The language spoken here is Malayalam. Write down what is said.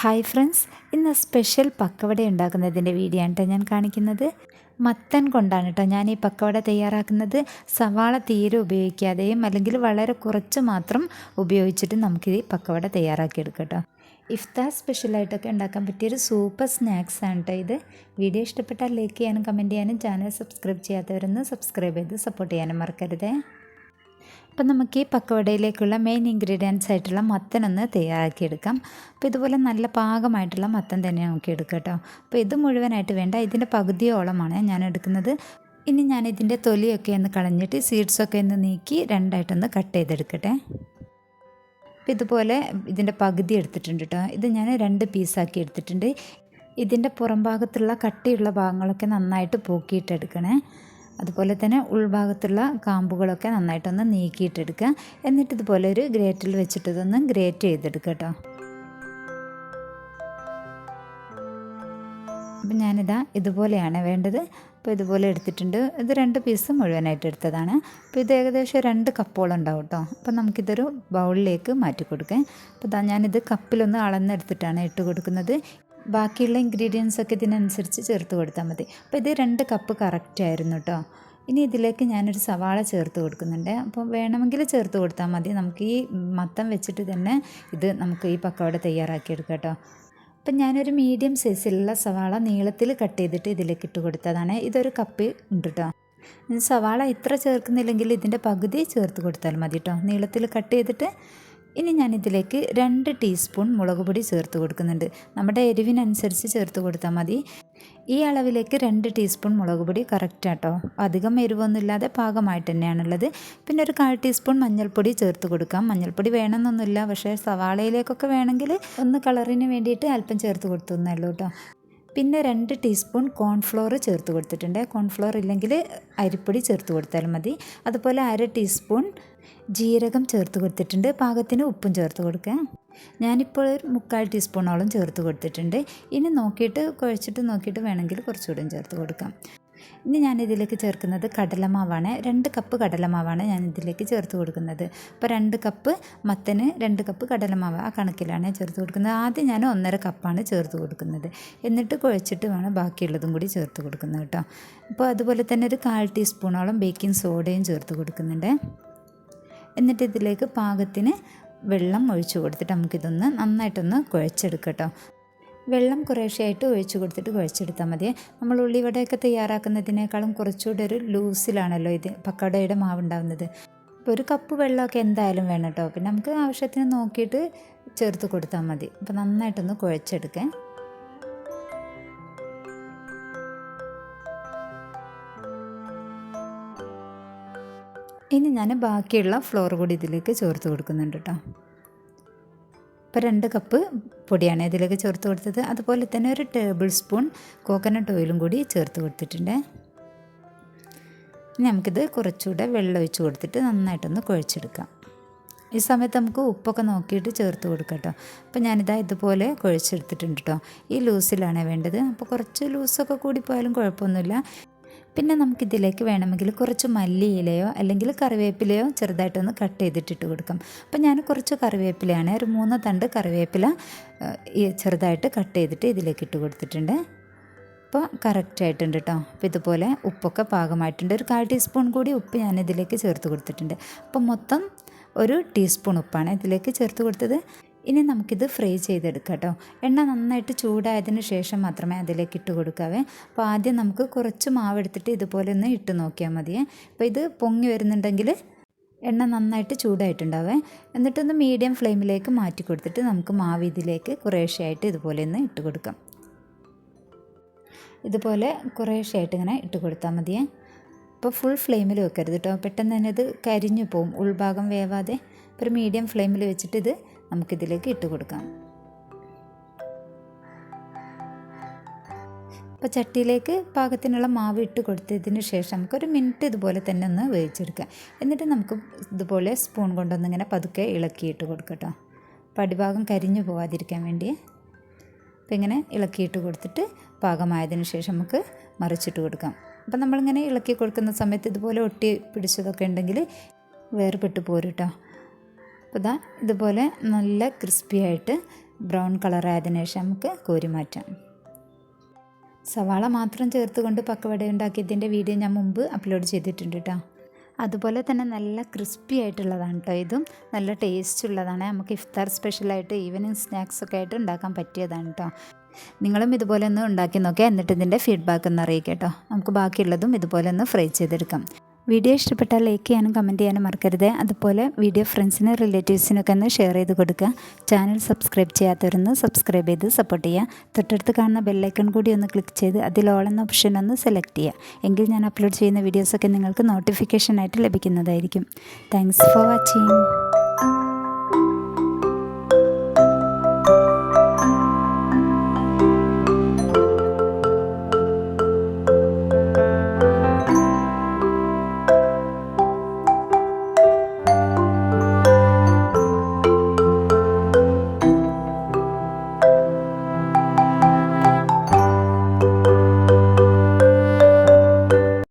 ഹായ് ഫ്രണ്ട്സ് ഇന്ന് സ്പെഷ്യൽ പക്കവട ഉണ്ടാക്കുന്നതിന്റെ വീഡിയോ ആണ് കേട്ടോ ഞാൻ കാണിക്കുന്നത്. മത്തൻ കൊണ്ടാണ് കേട്ടോ ഞാൻ ഈ പക്കവട തയ്യാറാക്കുന്നത്. സവാള തീരെ ഉപയോഗിക്കാതെയും അല്ലെങ്കിൽ വളരെ കുറച്ച് മാത്രം ഉപയോഗിച്ചിട്ട് നമുക്ക് ഈ പക്കവട തയ്യാറാക്കിയെടുക്കാം കേട്ടോ ഇഫ്താർ സ്പെഷ്യലായിട്ടൊക്കെ ഉണ്ടാക്കാൻ പറ്റിയൊരു സൂപ്പർ സ്നാക്സ് ആണ് കേട്ടോ ഇത്. വീഡിയോ ഇഷ്ടപ്പെട്ടാൽ ലൈക്ക് ചെയ്യാനും കമന്റ് ചെയ്യാനും ചാനൽ സബ്സ്ക്രൈബ് ചെയ്യാത്തവരൊന്ന് സബ്സ്ക്രൈബ് ചെയ്ത് സപ്പോർട്ട് ചെയ്യാനും മറക്കരുതേ. അപ്പം നമുക്ക് ഈ പക്കവടയിലേക്കുള്ള മെയിൻ ഇൻഗ്രീഡിയൻസ് ആയിട്ടുള്ള മത്തൻ ഒന്ന് തയ്യാറാക്കിയെടുക്കാം. അപ്പോൾ ഇതുപോലെ നല്ല പാകമായിട്ടുള്ള മത്തൻ തന്നെ നമുക്ക് എടുക്കാം കേട്ടോ. അപ്പോൾ ഇത് മുഴുവനായിട്ട് വേണ്ട ഇതിന്റെ പകുതിയോളമാണ് ഞാൻ എടുക്കുന്നത്. ഇനി ഞാൻ ഇതിന്റെ തൊലിയൊക്കെ ഒന്ന് കളഞ്ഞിട്ട് സീഡ്സൊക്കെ ഒന്ന് നീക്കി രണ്ടായിട്ടൊന്ന് കട്ട് ചെയ്തെടുക്കട്ടെ. അപ്പോൾ ഇതുപോലെ ഇതിന്റെ പകുതി എടുത്തിട്ടുണ്ട് കേട്ടോ. ഇത് ഞാൻ രണ്ട് പീസാക്കി എടുത്തിട്ടുണ്ട്. ഇതിന്റെ പുറം ഭാഗത്തുള്ള കട്ടിയുള്ള ഭാഗങ്ങളൊക്കെ നന്നായിട്ട് പോക്കിയിട്ടെടുക്കണേ. അതുപോലെ തന്നെ ഉൾഭാഗത്തുള്ള കാമ്പുകളൊക്കെ നന്നായിട്ടൊന്ന് നീക്കിയിട്ടെടുക്കുക. എന്നിട്ട് ഇതുപോലെ ഒരു ഗ്രേറ്റിൽ വെച്ചിട്ട് ഇതൊന്ന് ഗ്രേറ്റ് ചെയ്തെടുക്കുക കേട്ടോ. അപ്പം ഞാനിതാ ഇതുപോലെയാണ് വേണ്ടത്. അപ്പോൾ ഇതുപോലെ എടുത്തിട്ടുണ്ട്. ഇത് രണ്ട് പീസ് മുഴുവനായിട്ട് എടുത്തതാണ്. അപ്പോൾ ഇത് ഏകദേശം രണ്ട് കപ്പോളം ഉണ്ടാവും കേട്ടോ. അപ്പോൾ നമുക്കിതൊരു ബൗളിലേക്ക് മാറ്റി കൊടുക്കാം അപ്പോൾ ഇതാ ഞാനിത് കപ്പിലൊന്ന് അളന്നെടുത്തിട്ടാണ് ഇട്ട് കൊടുക്കുന്നത്. ബാക്കിയുള്ള ഇൻഗ്രീഡിയൻസ് ഒക്കെ ഇതിനനുസരിച്ച് ചേർത്ത് കൊടുത്താൽ മതി. അപ്പോൾ ഇത് രണ്ട് കപ്പ് കറക്റ്റ് ആയിരുന്നു കേട്ടോ ഇനി ഇതിലേക്ക് ഞാനൊരു സവാള ചേർത്ത് കൊടുക്കുന്നുണ്ട്. അപ്പോൾ വേണമെങ്കിൽ ചേർത്ത് കൊടുത്താൽ മതി. നമുക്ക് ഈ മത്തം വെച്ചിട്ട് തന്നെ ഇത് നമുക്ക് ഈ പക്കവട തയ്യാറാക്കിയെടുക്കാം കേട്ടോ അപ്പം ഞാനൊരു മീഡിയം സൈസിലുള്ള സവാള നീളത്തിൽ കട്ട് ചെയ്തിട്ട് ഇതിലേക്ക് ഇട്ട് കൊടുത്തതാണ്. ഇതൊരു കപ്പ് ഉണ്ട് കേട്ടോ സവാള ഇത്ര ചേർക്കുന്നില്ലെങ്കിൽ ഇതിന്റെ പകുതി ചേർത്ത് കൊടുത്താൽ മതി കേട്ടോ നീളത്തിൽ കട്ട് ചെയ്തിട്ട് ഇനി ഞാനിതിലേക്ക് രണ്ട് ടീസ്പൂൺ മുളക് പൊടി ചേർത്ത് കൊടുക്കുന്നുണ്ട്. നമ്മുടെ എരിവിനനുസരിച്ച് ചേർത്ത് കൊടുത്താൽ മതി. ഈ അളവിലേക്ക് രണ്ട് ടീസ്പൂൺ മുളക് പൊടി കറക്റ്റ് ആട്ടോ അധികം എരിവൊന്നുമില്ലാതെ പാകമായിട്ട് തന്നെയാണുള്ളത്. പിന്നെ ഒരു കാൽ ടീസ്പൂൺ മഞ്ഞൾപ്പൊടി ചേർത്ത് കൊടുക്കാം. മഞ്ഞൾപ്പൊടി വേണമെന്നൊന്നുമില്ല. പക്ഷേ സവാളയിലേക്കൊക്കെ വേണമെങ്കിൽ ഒന്ന് കളറിന് വേണ്ടിയിട്ട് അല്പം ചേർത്ത് കൊടുത്തു എന്നേ ഉള്ളൂ കേട്ടോ പിന്നെ രണ്ട് ടീസ്പൂൺ കോൺഫ്ലോർ ചേർത്ത് കൊടുത്തിട്ടുണ്ട്. കോൺഫ്ലോർ ഇല്ലെങ്കിൽ അരിപ്പൊടി ചേർത്ത് കൊടുത്താലും മതി. അതുപോലെ അര ടീസ്പൂൺ ജീരകം ചേർത്ത് കൊടുത്തിട്ടുണ്ട്. പാകത്തിന് ഉപ്പും ചേർത്ത് കൊടുക്കുക. ഞാനിപ്പോൾ ഒരു മുക്കാൽ ടീസ്പൂണോളം ചേർത്ത് കൊടുത്തിട്ടുണ്ട്. ഇനി നോക്കിയിട്ട് കുഴച്ചിട്ട് നോക്കിയിട്ട് വേണമെങ്കിൽ കുറച്ചുകൂടെ ചേർത്ത് കൊടുക്കാം. ഇനി ഞാൻ ഇതിലേക്ക് ചേർക്കുന്നത് കടലമാവാണ്. രണ്ട് കപ്പ് കടലമാവാണ് ഞാൻ ഇതിലേക്ക് ചേർത്ത് കൊടുക്കുന്നത്. അപ്പോൾ രണ്ട് കപ്പ് മത്തന് രണ്ട് കപ്പ് കടലമാവ് ആ കണക്കിലാണ് ചേർത്ത് കൊടുക്കുന്നത്. ആദ്യം ഞാൻ ഒന്നര കപ്പാണ് ചേർത്ത് കൊടുക്കുന്നത്. എന്നിട്ട് കുഴച്ചിട്ട് വേണം ബാക്കിയുള്ളതും കൂടി ചേർത്ത് കൊടുക്കുന്നത് കേട്ടോ. അപ്പോൾ അതുപോലെ തന്നെ ഒരു കാൽ ടീസ്പൂണോളം ബേക്കിംഗ് സോഡയും ചേർത്ത് കൊടുക്കുന്നുണ്ട്. എന്നിട്ട് ഇതിലേക്ക് പാകത്തിന് വെള്ളം ഒഴിച്ചു കൊടുത്തിട്ട് നമുക്കിതൊന്ന് നന്നായിട്ടൊന്ന് കുഴച്ചെടുക്കട്ടോ കേട്ടോ. വെള്ളം കുറേശ്ശെയായിട്ട് ഒഴിച്ചു കൊടുത്തിട്ട് കുഴച്ചെടുത്താൽ മതി. നമ്മൾ ഉള്ളിവടയൊക്കെ തയ്യാറാക്കുന്നതിനേക്കാളും കുറച്ചുകൂടെ ഒരു ലൂസിലാണല്ലോ ഇത് പക്കടയുടെ മാവ് ഉണ്ടാകുന്നത് അപ്പോൾ ഒരു കപ്പ് വെള്ളമൊക്കെ എന്തായാലും വേണം കേട്ടോ. പിന്നെ നമുക്ക് ആവശ്യത്തിന് നോക്കിയിട്ട് ചേർത്ത് കൊടുത്താൽ മതി. അപ്പോൾ നന്നായിട്ടൊന്ന് കുഴച്ചെടുക്കാം. ഇനി ഞാൻ ബാക്കിയുള്ള ഫ്ലോർ കൂടി ഇതിലേക്ക് ചേർത്ത് കൊടുക്കുന്നുണ്ട് കേട്ടോ. ഇപ്പോൾ രണ്ട് കപ്പ് പൊടിയാണ് ഇതിലേക്ക് ചേർത്ത് കൊടുത്തത്. അതുപോലെ തന്നെ ഒരു ടേബിൾ സ്പൂൺ കോക്കനട്ട് ഓയിലും കൂടി ചേർത്ത് കൊടുത്തിട്ടുണ്ട്. ഇനി നമുക്കിത് കുറച്ചുകൂടെ വെള്ളം ഒഴിച്ച് കൊടുത്തിട്ട് നന്നായിട്ടൊന്ന് കുഴച്ചെടുക്കാം. ഈ സമയത്ത് നമുക്ക് ഉപ്പൊക്കെ നോക്കിയിട്ട് ചേർത്ത് കൊടുക്കാം കേട്ടോ. അപ്പോൾ ഞാനിതാ ഇതുപോലെ കുഴച്ചെടുത്തിട്ടുണ്ട് കേട്ടോ. ഈ ലൂസിലാണ് വേണ്ടത്. അപ്പോൾ കുറച്ച് ലൂസൊക്കെ കൂടി പോയാലും കുഴപ്പമൊന്നുമില്ല. പിന്നെ നമുക്കിതിലേക്ക് വേണമെങ്കിൽ കുറച്ച് മല്ലിയിലയോ അല്ലെങ്കിൽ കറിവേപ്പിലയോ ചെറുതായിട്ടൊന്ന് കട്ട് ചെയ്തിട്ടിട്ട് കൊടുക്കാം. അപ്പോൾ ഞാൻ കുറച്ച് കറിവേപ്പിലയാണ് ഒരു മൂന്ന് തണ്ട് കറിവേപ്പില ചെറുതായിട്ട് കട്ട് ചെയ്തിട്ട് ഇതിലേക്ക് ഇട്ട് കൊടുത്തിട്ടുണ്ട്. അപ്പോൾ കറക്റ്റ് ആയിട്ടുണ്ട് കേട്ടോ അപ്പോൾ ഇതുപോലെ ഉപ്പൊക്കെ പാകമായിട്ടുണ്ട്. ഒരു കാൽ ടീസ്പൂൺ കൂടി ഉപ്പ് ഞാൻ ഇതിലേക്ക് ചേർത്ത് കൊടുത്തിട്ടുണ്ട്. അപ്പോൾ മൊത്തം ഒരു ടീസ്പൂൺ ഉപ്പാണ് ഇതിലേക്ക് ചേർത്ത് കൊടുത്തത്. ഇനി നമുക്കിത് ഫ്രൈ ചെയ്തെടുക്കാം കേട്ടോ. എണ്ണ നന്നായിട്ട് ചൂടായതിന് ശേഷം മാത്രമേ അതിലേക്ക് ഇട്ട് കൊടുക്കാവേ. അപ്പോൾ ആദ്യം നമുക്ക് കുറച്ച് മാവ് എടുത്തിട്ട് ഇതുപോലെ ഒന്ന് ഇട്ട് നോക്കിയാൽ മതിയേ അപ്പോൾ ഇത് പൊങ്ങി വരുന്നുണ്ടെങ്കിൽ എണ്ണ നന്നായിട്ട് ചൂടായിട്ടുണ്ടാവേ. എന്നിട്ടൊന്ന് മീഡിയം ഫ്ലെയിമിലേക്ക് മാറ്റി കൊടുത്തിട്ട് നമുക്ക് മാവ് ഇതിലേക്ക് കുറേശ്ശെയായിട്ട് ഇതുപോലെ ഒന്ന് ഇട്ട് കൊടുക്കാം. ഇതുപോലെ കുറേശ്ശെയായിട്ട് ഇങ്ങനെ ഇട്ട് കൊടുത്താൽ മതിയേ. അപ്പോൾ ഫുൾ ഫ്ലെയിമിൽ വെക്കരുത് കേട്ടോ. പെട്ടെന്ന് തന്നെ ഇത് കരിഞ്ഞു പോവും. ഉൾഭാഗം വേവാതെ. ഒരു മീഡിയം ഫ്ലെയിമിൽ വെച്ചിട്ട് ഇത് നമുക്കിതിലേക്ക് ഇട്ട് കൊടുക്കാം. അപ്പോൾ ചട്ടിയിലേക്ക് പാകത്തിനുള്ള മാവ് ഇട്ട് കൊടുത്തതിന് ശേഷം നമുക്കൊരു മിനിറ്റ് ഇതുപോലെ തന്നെ ഒന്ന് വേവിച്ചെടുക്കാം. എന്നിട്ട് നമുക്ക് ഇതുപോലെ സ്പൂൺ കൊണ്ടൊന്ന് ഇങ്ങനെ പതുക്കെ ഇളക്കിയിട്ട് കൊടുക്കട്ടോ അപ്പോൾ അടിഭാഗം കരിഞ്ഞു പോവാതിരിക്കാൻ വേണ്ടി അപ്പോൾ ഇങ്ങനെ ഇളക്കിയിട്ട് കൊടുത്തിട്ട് പാകമായതിനു ശേഷം നമുക്ക് മറിച്ചിട്ട് കൊടുക്കാം. അപ്പോൾ നമ്മളിങ്ങനെ ഇളക്കി കൊടുക്കുന്ന സമയത്ത് ഇതുപോലെ ഒട്ടി പിടിച്ചതൊക്കെ ഉണ്ടെങ്കിൽ വേർപെട്ട് പോരും കേട്ടോ. അപ്പോൾ ഇതാ ഇതുപോലെ നല്ല ക്രിസ്പി ആയിട്ട് ബ്രൗൺ കളർ ആയതിനു ശേഷം നമുക്ക് കോരി മാറ്റാം. സവാള മാത്രം ചേർത്തുകൊണ്ട് പക്കവട ഉണ്ടാക്കിയതിന്റെ വീഡിയോ ഞാൻ മുമ്പ് അപ്ലോഡ് ചെയ്തിട്ടുണ്ട് കേട്ടോ അതുപോലെ തന്നെ നല്ല ക്രിസ്പി ആയിട്ടുള്ളതാണ് കേട്ടോ ഇതും. നല്ല ടേസ്റ്റ് ഉള്ളതാണ്. നമുക്ക് ഇഫ്താർ സ്പെഷ്യലായിട്ട് ഈവനിങ് സ്നാക്സ് ഒക്കെ ആയിട്ട് ഉണ്ടാക്കാൻ പറ്റിയതാണ് കേട്ടോ നിങ്ങളും ഇതുപോലെ ഒന്ന് ഉണ്ടാക്കി നോക്കുക എന്നിട്ട് ഇതിന്റെ ഫീഡ്ബാക്ക് ഒന്ന് അറിയിക്കുക കേട്ടോ നമുക്ക് ബാക്കിയുള്ളതും ഇതുപോലെ ഒന്ന് ഫ്രൈ ചെയ്തെടുക്കാം. വീഡിയോ ഇഷ്ടപ്പെട്ടാൽ ലൈക്ക് ചെയ്യാനും കമന്റ് ചെയ്യാനും മറക്കരുത്. അതുപോലെ വീഡിയോ ഫ്രണ്ട്സിനും റിലേറ്റീവ്സിനൊക്കെ ഒന്ന് ഷെയർ ചെയ്ത് കൊടുക്കുക. ചാനൽ സബ്സ്ക്രൈബ് ചെയ്യാത്തവരൊന്ന് സബ്സ്ക്രൈബ് ചെയ്ത് സപ്പോർട്ട് ചെയ്യുക. തൊട്ടടുത്ത് കാണുന്ന ബെല്ലൈക്കൺ കൂടി ഒന്ന് ക്ലിക്ക് ചെയ്ത് അതിൽ ഓൾ എന്ന ഓപ്ഷൻ ഒന്ന് സെലക്ട് ചെയ്യുക. എങ്കിൽ ഞാൻ അപ്ലോഡ് ചെയ്യുന്ന വീഡിയോസൊക്കെ നിങ്ങൾക്ക് നോട്ടിഫിക്കേഷനായിട്ട് ലഭിക്കുന്നതായിരിക്കും. Thanks for watching